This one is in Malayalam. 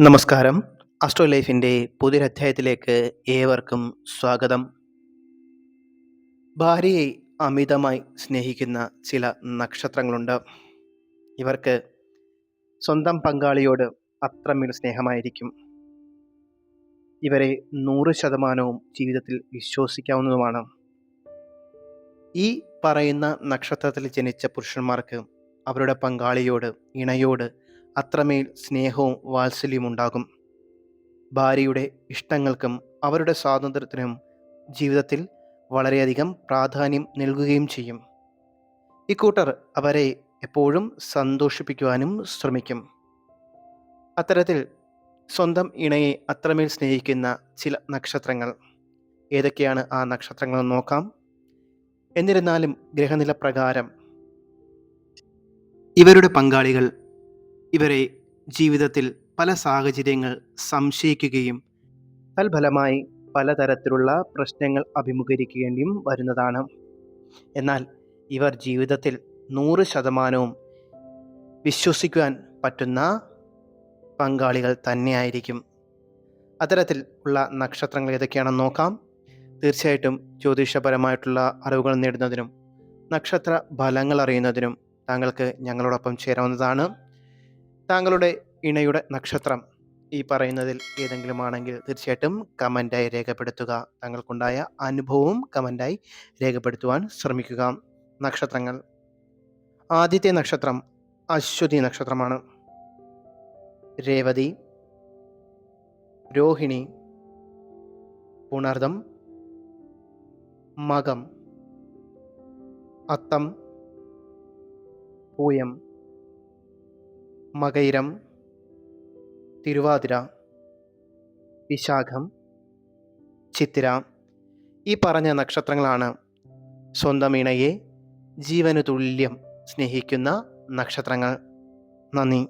നമസ്കാരം. അസ്ട്രോ ലൈഫിന്റെ പുതിയൊരധ്യായത്തിലേക്ക് ഏവർക്കും സ്വാഗതം. ഭാര്യയെ അമിതമായി സ്നേഹിക്കുന്ന ചില നക്ഷത്രങ്ങളുണ്ട്. ഇവർക്ക് സ്വന്തം പങ്കാളിയോട് അത്രമേൽ സ്നേഹമായിരിക്കും. ഇവരെ നൂറ് ശതമാനവും ജീവിതത്തിൽ വിശ്വസിക്കാവുന്നതുമാണ്. ഈ പറയുന്ന നക്ഷത്രത്തിൽ ജനിച്ച പുരുഷന്മാർക്ക് അവരുടെ പങ്കാളിയോട് ഇണയോട് അത്രമേൽ സ്നേഹവും വാത്സല്യവും ഉണ്ടാകും. ഭാര്യയുടെ ഇഷ്ടങ്ങൾക്കും അവരുടെ സ്വാതന്ത്ര്യത്തിനും ജീവിതത്തിൽ വളരെയധികം പ്രാധാന്യം നൽകുകയും ചെയ്യും. ഇക്കൂട്ടർ അവരെ എപ്പോഴും സന്തോഷിപ്പിക്കുവാനും ശ്രമിക്കും. അത്തരത്തിൽ സ്വന്തം ഇണയെ അത്രമേൽ സ്നേഹിക്കുന്ന ചില നക്ഷത്രങ്ങൾ. ഏതൊക്കെയാണ് ആ നക്ഷത്രങ്ങൾ നോക്കാം. എന്നിരുന്നാലും ഗ്രഹനില പ്രകാരം ഇവരുടെ പങ്കാളികൾ ഇവരെ ജീവിതത്തിൽ പല സാഹചര്യങ്ങൾ സംശയിക്കുകയും തൽഫലമായി പലതരത്തിലുള്ള പ്രശ്നങ്ങൾ അഭിമുഖീകരിക്കേണ്ടിയും വരുന്നതാണ്. എന്നാൽ ഇവർ ജീവിതത്തിൽ നൂറ് ശതമാനവും വിശ്വസിക്കുവാൻ പറ്റുന്ന പങ്കാളികൾ തന്നെയായിരിക്കും. അത്തരത്തിൽ ഉള്ള നക്ഷത്രങ്ങൾ ഏതൊക്കെയാണെന്ന് നോക്കാം. തീർച്ചയായിട്ടും ജ്യോതിഷപരമായിട്ടുള്ള അറിവുകൾ നേടുന്നതിനും നക്ഷത്ര ഫലങ്ങൾ അറിയുന്നതിനും താങ്കൾക്ക് ഞങ്ങളോടൊപ്പം ചേരാവുന്നതാണ്. താങ്കളുടെ ഇണയുടെ നക്ഷത്രം ഈ പറയുന്നതിൽ ഏതെങ്കിലും ആണെങ്കിൽ തീർച്ചയായിട്ടും കമന്റായി രേഖപ്പെടുത്തുക. താങ്കൾക്കുണ്ടായ അനുഭവവും കമന്റായി രേഖപ്പെടുത്തുവാൻ ശ്രമിക്കുക. നക്ഷത്രങ്ങൾ. ആദ്യത്തെ നക്ഷത്രം അശ്വതി നക്ഷത്രമാണ്. രേവതി. രോഹിണി. പുണർദം. മകം. അത്തം. പൂയം. മകയിരം തിരുവാതിര വിശാഖം ചിത്തിര ഈ പറഞ്ഞ നക്ഷത്രങ്ങളാണ് സ്വന്തം ഇണയെ ജീവനു തുല്യം സ്നേഹിക്കുന്ന നക്ഷത്രങ്ങൾ. നന്ദി.